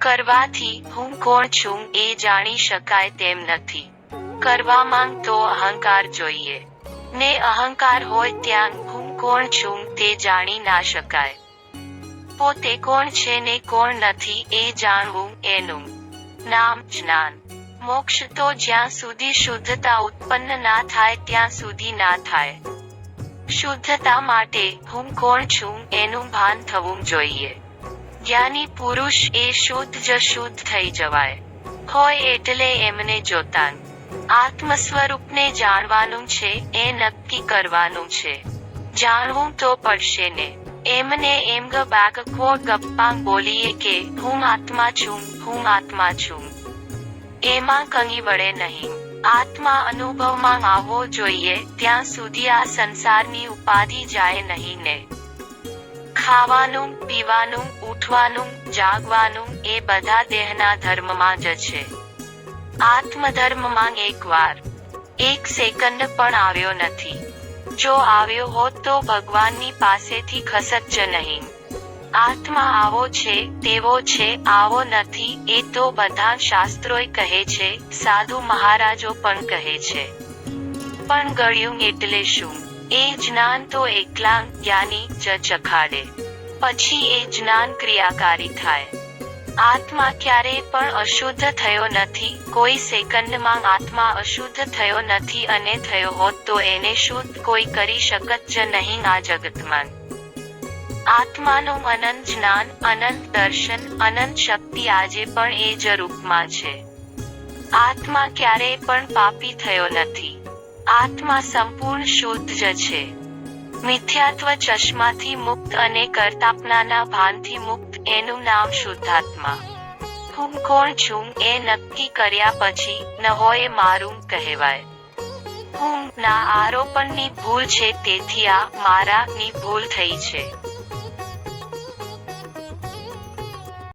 કરવાથી હું કોણ છું એ જાણી શકાય તેમ નથી. કરવા માંગતો અહંકાર જોઈએ. ને અહંકાર હોય ત્યાં હું કોણ છું તે જાણી ના શકાય. પોતે કોણ છે ને કોણ નથી એ જાણવું એનું નામ જ્ઞાન. મોક્ષ તો જ્યાં સુધી શુદ્ધતા ઉત્પન્ન ના થાય ત્યાં સુધી ના થાય. શુદ્ધતા માટે હું કોણ છું એનું ભાન થવું જોઈએ. જ્ઞાની પુરુષ એ શુદ્ધ જ શુદ્ધ થઈ જવાય. હોય એટલે એમને જોતાન. આત્મ સ્વરૂપને જાણવાનું છે, એ નક્કી કરવાનું છે. જાણવું તો પડશે ને. એમને એમ બાગ ખો ગપ્પા બોલીએ કે, હું આત્મા છું, હું આત્મા છું. એમાં કંઈ વળે નહીં. આત્મા અનુભવમાં આવવો જોઈએ, ત્યાં સુધી આ સંસારની ઉપાધિ જાય નહીં ને. ખાવાનું, પીવાનું, ઉઠવાનું, જાગવાનું એ બધા દેહના ધર્મમાં જ છે. આત્મધર્મમાં એકવાર, એક સેકન્ડ પણ આવ્યો નથી. જો આવ્યો હોત તો ભગવાનની પાસેથી ખસત જ નહીં. આત્મા આવો છે, તેવો છે, આવો નથી એ તો બધા શાસ્ત્રોય કહે છે, સાધુ મહારાજો પણ કહે છે. પણ ગળ્યું એટલે શું? એ જ્ઞાન તો એકલા જ્ઞાની જ ચખાડે. પછી એ જ્ઞાન ક્રિયાકારી થાય. આત્મા ક્યારેય પણ અશુદ્ધ થયો નથી. કોઈ સેકન્ડમાં આત્મા અશુદ્ધ થયો નથી અને થયો હોત તો એને શુદ્ધ કોઈ કરી શકત જ નહીં આ જગતમાં. આત્માનું અનંત જ્ઞાન, અનંત દર્શન, અનંત શક્તિ આજે પણ એ જ રૂપમાં છે. આત્મા ક્યારેય પણ પાપી થયો નથી. આત્મા સંપૂર્ણ શુદ્ધ જ છે. મિથ્યાત્વ ચશ્માથી મુક્ત અને કરતાપનાના ભાનથી મુક્ત એનું નામ શુદ્ધાત્મા. હું કોણ છું એ નક્કી કર્યા પછી ન હોય મારું કહેવાય. હું ના આરોપણની ભૂલ છે તેથી આ મારા ની ભૂલ થઈ છે.